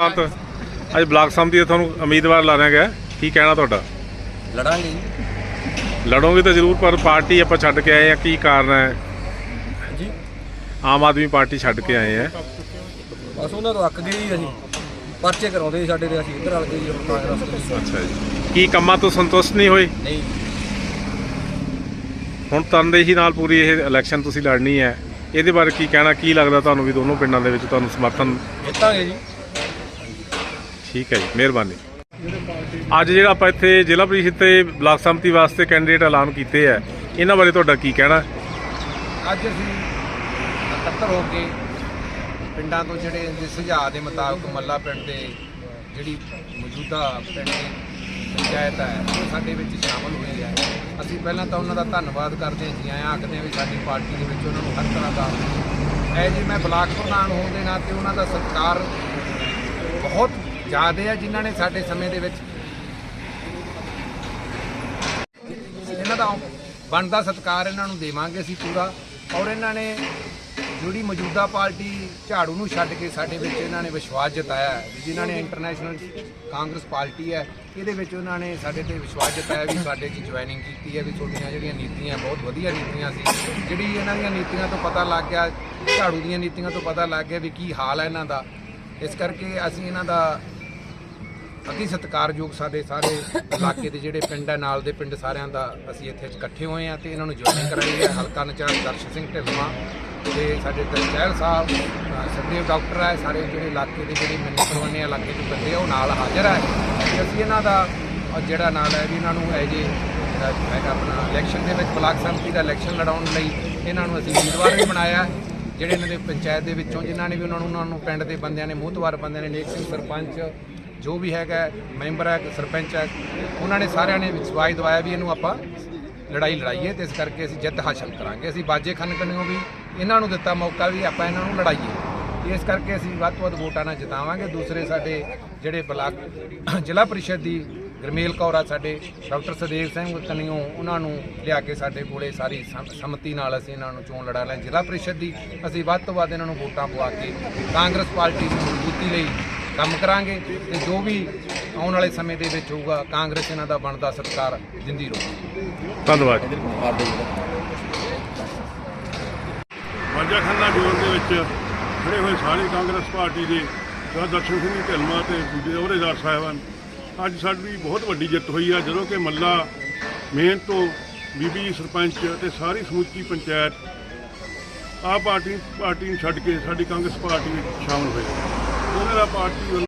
ਅੰਤ ਅੱਜ ਬਲਾਕ ਸੰਮਤੀ ਦੇ ਤੁਹਾਨੂੰ ਉਮੀਦਵਾਰ ਲਾਣਾ ਗਿਆ। ਕੀ ਕਹਿਣਾ ਤੁਹਾਡਾ? ਲੜਾਂਗੇ। ਲੜੋਗੇ ਤਾਂ ਜ਼ਰੂਰ ਪਰ ਪਾਰਟੀ ਆਪਾਂ ਛੱਡ ਕੇ ਆਏ ਆ ਕੀ ਕਾਰਨ ਹੈ? ਜੀ ਆਮ ਆਦਮੀ ਪਾਰਟੀ ਛੱਡ ਕੇ ਆਏ ਆ ਬਸ ਉਹਨਾਂ ਤੋਂ ਅੱਕ ਗਏ ਜੀ ਅਸੀਂ। ਪਰਚੇ ਕਰਾਉਂਦੇ ਸੀ ਸਾਡੇ ਤੇ ਅਸੀਂ ਇੱਧਰ ਆ ਗਏ ਜੀ ਹੁਣ ਕਾਂਗਰਸ ਦੇ ਅੱਛਾ ਜੀ। ਕੀ ਕੰਮਾਂ ਤੋਂ ਸੰਤੁਸ਼ਟ ਨਹੀਂ ਹੋਏ? ਨਹੀਂ। ਹੁਣ ਤਨਦੇਹੀ ਨਾਲ ਪੂਰੀ ਇਹ ਇਲੈਕਸ਼ਨ ਤੁਸੀਂ ਲੜਨੀ ਹੈ। ਇਹਦੇ ਬਾਰੇ ਕੀ ਕਹਿਣਾ ਕੀ ਲੱਗਦਾ ਤੁਹਾਨੂੰ ਵੀ ਦੋਨੋਂ ਪਿੰਡਾਂ ਦੇ ਵਿੱਚ ਤੁਹਾਨੂੰ ਸਮਰਥਨ? ਜਿੱਤਾਂਗੇ ਜੀ। ਠੀਕ ਹੈ ਜੀ, ਮਿਹਰਬਾਨੀ। ਅੱਜ ਜਿਹੜਾ ਆਪਾਂ ਇੱਥੇ ਜ਼ਿਲ੍ਹਾ ਪ੍ਰੀਸ਼ਦ ਤੇ ਬਲਾਕ ਸੰਮਤੀ ਵਾਸਤੇ ਕੈਂਡੀਡੇਟ ਐਲਾਨ ਕੀਤੇ ਆ, ਇਹਨਾਂ ਬਾਰੇ ਤੁਹਾਡਾ ਕੀ ਕਹਿਣਾ? ਅੱਜ ਅਸੀਂ ਇਕੱਤਰ ਹੋ ਕੇ ਪਿੰਡਾਂ ਤੋਂ ਜਿਹੜੇ ਦੇ ਸੁਝਾਅ ਦੇ ਮੁਤਾਬਕ ਮੱਲਾ ਪਿੰਡ ਦੇ ਜਿਹੜੀ ਮੌਜੂਦਾ ਪਿੰਡ ਦੀ ਪੰਚਾਇਤ ਹੈ, ਉਹ ਸਾਡੇ ਵਿੱਚ ਸ਼ਾਮਲ ਹੋਈ ਹੈ। ਅਸੀਂ ਪਹਿਲਾਂ ਤਾਂ ਉਹਨਾਂ ਦਾ ਧੰਨਵਾਦ ਕਰਦੇ ਹਾਂ ਜੀ ਆਇਆਂ ਆਖਦੇ ਹਾਂ ਵੀ ਸਾਡੀ ਪਾਰਟੀ ਦੇ ਵਿੱਚ ਉਹਨਾਂ ਨੂੰ ਹਰ ਤਰ੍ਹਾਂ ਦਾ ਐ ਜੀ, ਮੈਂ ਬਲਾਕ ਪ੍ਰਧਾਨ ਹੋਣ ਦੇ ਨਾਤੇ ਉਹਨਾਂ ਦਾ ਸਤਿਕਾਰ ਬਹੁਤ ਜ਼ਿਆਦਾ ਆ ਜਿਨ੍ਹਾਂ ਨੇ ਸਾਡੇ ਸਮੇਂ ਦੇ ਵਿੱਚ ਇਹਨਾਂ ਦਾ ਬਣਦਾ ਸਤਿਕਾਰ ਇਹਨਾਂ ਨੂੰ ਦੇਵਾਂਗੇ ਅਸੀਂ ਪੂਰਾ। ਔਰ ਇਹਨਾਂ ਨੇ ਜਿਹੜੀ ਮੌਜੂਦਾ ਪਾਰਟੀ ਝਾੜੂ ਨੂੰ ਛੱਡ ਕੇ ਸਾਡੇ ਵਿੱਚ ਇਹਨਾਂ ਨੇ ਵਿਸ਼ਵਾਸ ਜਤਾਇਆ ਹੈ ਜਿਨ੍ਹਾਂ ਨੇ ਇੰਟਰਨੈਸ਼ਨਲ ਕਾਂਗਰਸ ਪਾਰਟੀ ਹੈ, ਇਹਦੇ ਵਿੱਚ ਉਹਨਾਂ ਨੇ ਸਾਡੇ ਤੇ ਵਿਸ਼ਵਾਸ ਜਤਾਇਆ ਵੀ ਸਾਡੇ 'ਚ ਜੁਆਇਨਿੰਗ ਕੀਤੀ ਹੈ, ਵੀ ਤੁਹਾਡੀਆਂ ਜਿਹੜੀਆਂ ਨੀਤੀਆਂ, ਬਹੁਤ ਵਧੀਆ ਨੀਤੀਆਂ ਸੀ। ਜਿਹੜੀ ਇਹਨਾਂ ਦੀਆਂ ਨੀਤੀਆਂ ਤੋਂ ਪਤਾ ਲੱਗ ਗਿਆ, ਝਾੜੂ ਦੀਆਂ ਨੀਤੀਆਂ ਤੋਂ ਪਤਾ ਲੱਗ ਗਿਆ ਵੀ ਕੀ ਹਾਲ ਹੈ ਇਹਨਾਂ ਦਾ। ਇਸ ਕਰਕੇ ਅਸੀਂ ਇਹਨਾਂ ਦਾ ਅਤੀ ਸਤਿਕਾਰਯੋਗ ਸਾਡੇ ਸਾਰੇ ਇਲਾਕੇ ਦੇ ਜਿਹੜੇ ਪਿੰਡ ਹੈ ਨਾਲ ਦੇ ਪਿੰਡ ਸਾਰਿਆਂ ਦਾ ਅਸੀਂ ਇੱਥੇ ਇਕੱਠੇ ਹੋਏ ਆ ਤੇ ਇਹਨਾਂ ਨੂੰ ਜੁਆਇਨ ਕਰਾਈ ਹੈ। ਹਲਕਾ ਨਚਾਰ ਦਰਸ਼ਨ ਸਿੰਘ ਢਿੱਲਵਾਂ ਤੇ ਸਾਡੇ ਦਰਚੈਲ ਸਾਹਿਬ ਅ, ਡਾਕਟਰ ਹੈ ਸਾਰੇ ਜਿਹੜੇ ਇਲਾਕੇ ਦੇ ਜਿਹੜੇ ਮੈਨੂੰ ਪਰਵਾਨੇ ਇਲਾਕੇ ਦੇ ਬੰਦੇ ਆ ਉਹ ਨਾਲ ਹਾਜ਼ਰ ਹੈ ਤੇ ਅਸੀਂ ਇਹਨਾਂ ਦਾ ਜਿਹੜਾ ਨਾਲ ਹੈ ਵੀ ਇਹਨਾਂ ਨੂੰ ਐ ਜੇ ਜਿਹੜਾ ਹੈਗਾ ਆਪਣਾ ਇਲੈਕਸ਼ਨ ਦੇ ਵਿੱਚ ਬਲਾਕ ਸੰਮਤੀ ਦਾ ਇਲੈਕਸ਼ਨ ਲੜਾਉਣ ਲਈ ਇਹਨਾਂ ਨੂੰ ਅਸੀਂ ਉਮੀਦਵਾਰ ਵੀ ਬਣਾਇਆ। ਜਿਹੜੇ ਇਹਨਾਂ ਦੇ ਪੰਚਾਇਤ ਦੇ ਵਿੱਚੋਂ ਜਿਨ੍ਹਾਂ ਨੇ ਵੀ ਉਹਨਾਂ ਨੂੰ ਉਹਨਾਂ ਨੂੰ ਪਿੰਡ ਦੇ ਬੰਦਿਆਂ ਨੇ ਮੋਹਤਵਾਰ ਬੰਦਿਆਂ ਨੇ ਨੇਕ ਸਿੰਘ ਸਰਪੰਚ ਜੋ ਵੀ ਹੈਗਾ, ਮੈਂਬਰ ਹੈ, ਸਰਪੰਚ ਹੈ, ਉਹਨਾਂ ਨੇ ਸਾਰਿਆਂ ਨੇ ਵਿਸ਼ਵਾਸ ਦਵਾਇਆ ਵੀ ਇਹਨੂੰ ਆਪਾਂ ਲੜਾਈ ਲੜਾਈਏ ਤੇ ਇਸ ਕਰਕੇ ਅਸੀਂ ਜਿੱਤ ਹਾਸਲ ਕਰਾਂਗੇ। ਅਸੀਂ ਬਾਜੇ ਖਾਨ ਕੰਨਿਓ ਵੀ ਇਹਨਾਂ ਨੂੰ ਦਿੱਤਾ ਮੌਕਾ ਵੀ ਆਪਾਂ ਇਹਨਾਂ ਨੂੰ ਲੜਾਈਏ। ਇਸ ਕਰਕੇ ਅਸੀਂ ਵੱਧ ਤੋਂ ਵੱਧ ਵੋਟਾਂ ਨਾਲ ਜਿਤਾਵਾਂਗੇ। ਦੂਸਰੇ ਸਾਡੇ ਜਿਹੜੇ ਬਲਾਕ, ਜ਼ਿਲ੍ਹਾ ਪਰਿਸ਼ਦ ਦੀ ਗਰਮੇਲ ਕੌਰ ਆ ਸਾਡੇ, ਡਾਕਟਰ ਸਦੇਵ ਸਿੰਘ ਕੰਨਿਓ ਉਹਨਾਂ ਨੂੰ ਲਿਆ ਕੇ ਸਾਡੇ ਕੋਲੇ ਸਾਰੀ ਸੰਮਤੀ ਨਾਲ ਅਸੀਂ ਇਹਨਾਂ ਨੂੰ ਚੋਣ ਲੜਾ ਲੈ ਜ਼ਿਲ੍ਹਾ ਪਰਿਸ਼ਦ ਦੀ ਅਸੀਂ ਵੱਧ ਤੋਂ ਵੱਧ ਇਹਨਾਂ ਨੂੰ ਵੋਟਾਂ ਪਵਾ ਕੇ ਕਾਂਗਰਸ ਪਾਰਟੀ ਦੀ ਮਜ਼ਬੂਤੀ ਲਈ ਕੰਮ ਕਰਾਂਗੇ ਤੇ ਜੋ ਵੀ ਆਉਣ ਵਾਲੇ ਸਮੇਂ ਦੇ ਵਿੱਚ ਹੋਊਗਾ ਕਾਂਗਰਸ ਇਹਨਾਂ ਦਾ ਬਣਦਾ ਸਤਿਕਾਰ ਦਿੰਦੀ ਰਹੂਗੀ ਧੰਨਵਾਦ। ਵਾਜਾਖਾਨਾ ਜ਼ੋਨ ਦੇ ਵਿੱਚ ਖੜੇ ਹੋਏ ਸਾਰੇ ਕਾਂਗਰਸ ਪਾਰਟੀ ਦੇ ਦਰਸ਼ਨ ਸਿੰਘ ਢਿਲਮਾ ਤੇ ਦੂਜੇ ਅਹੁਦੇਦਾਰ ਸਾਹਿਬਾਨ ਅੱਜ ਸਾਡੀ ਬਹੁਤ ਵੱਡੀ ਜਿੱਤ ਹੋਈ ਆ ਜਦੋਂ ਕਿ ਮੱਲਾ ਮੇਨ ਤੋਂ ਬੀਬੀ ਸਰਪੰਚ ਤੇ ਸਾਰੀ ਸਮੁੱਚੀ ਪੰਚਾਇਤ ਆ ਪਾਰਟੀ ਪਾਰਟੀ ਨੂੰ ਛੱਡ ਕੇ ਸਾਡੀ ਕਾਂਗਰਸ ਪਾਰਟੀ ਵਿੱਚ ਸ਼ਾਮਲ ਹੋਏ। ਉਹਨਾਂ ਦਾ ਪਾਰਟੀ ਵੱਲੋਂ